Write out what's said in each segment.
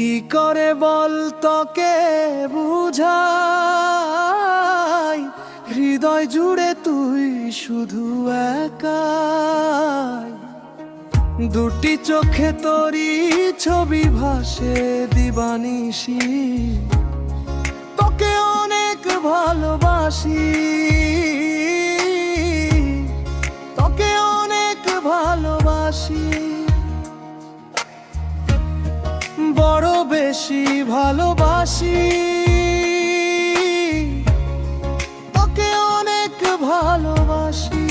কি করে বল তোকে বুঝাই? হৃদয় জুড়ে তুই শুধু একাই। দুটি চোখে তোরি ছবি ভাসে দিবানিসি তোকে অনেক ভালোবাসি। তোকে অনেক ভালোবাসি। বেশি ভালোবাসি। তোকে অনেক ভালোবাসি।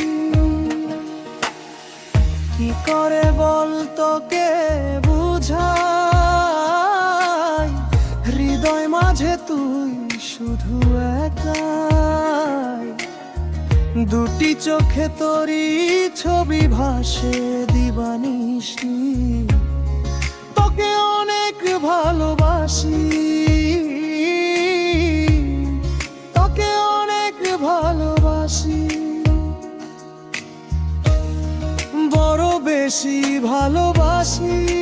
কি করে বল তোকে বুঝাই? হৃদয় মাঝে তুই শুধু একাই। দুটি চোখে তোরি ছবি ভাসে দিবানিসি তোকে অনেক ভালোবাসি। তোকে অনেক ভালোবাসি। বড় বেশি ভালোবাসি।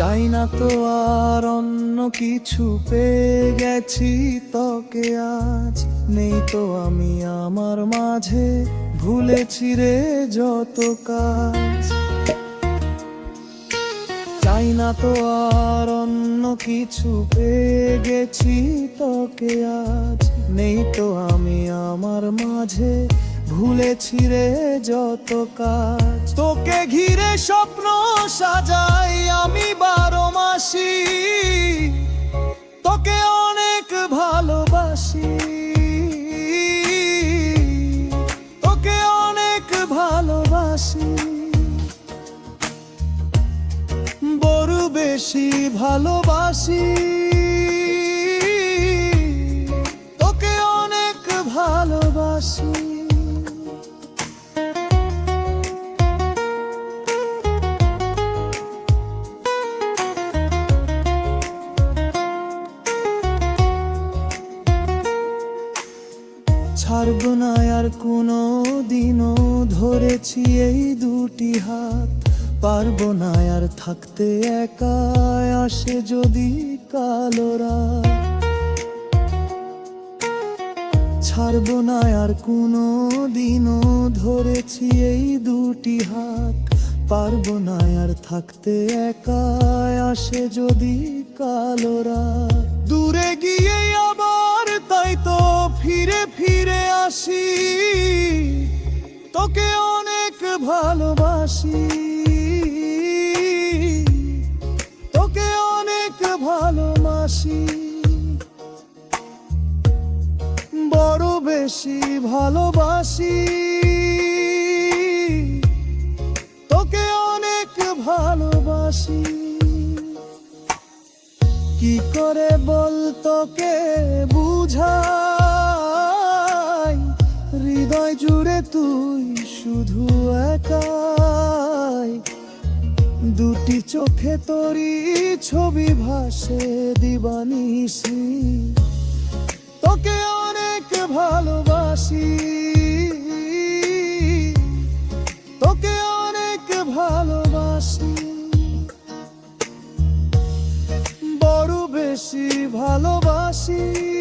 চাই না তো আর অন্য কিছু পেয়ে গেছি, তোকে আজ নেই তো আমি আমার মাঝে, ভুলেছি রে যত কাজ। চাই না তো আর অন্য কিছু পেয়ে গেছি, তোকে আজ নেই তো আমি আমার মাঝে ভুলেছি রে যত কাজ। তোকে ঘিরে স্বপ্ন সাজাই আমি বারো মাসি। তোকে অনেক ভালোবাসি। তোকে অনেক ভালোবাসি। বড় বেশি ভালোবাসি। তোকে অনেক ভালোবাসি। ছাড়ব না আর কোনো দিনও ধরেছি এই দুটি হাত। পারব না আর থাকতে একা আসে যদি কালো রাত। ছাড়ব না আর কোনো দিনও ধরেছি এই দুটি হাত। পারব না আর থাকতে একা আসে যদি কালো রাত। দূরে গিয়ে আসি তোকে অনেক ভালোবাসি। তোকে অনেক ভালোবাসি। বড় বেশি ভালোবাসি। তোকে অনেক ভালোবাসি। কি করে বল তোকে বুঝাই হৃদয় জুড়ে তুই শুধু একাই। দুটি চোখে তোরি ছবি ভাসে দিবানিসি তোকে অনেক ভালোবাসি। তোকে অনেক ভালোবাসি। বড় বেশি ভালোবাসি।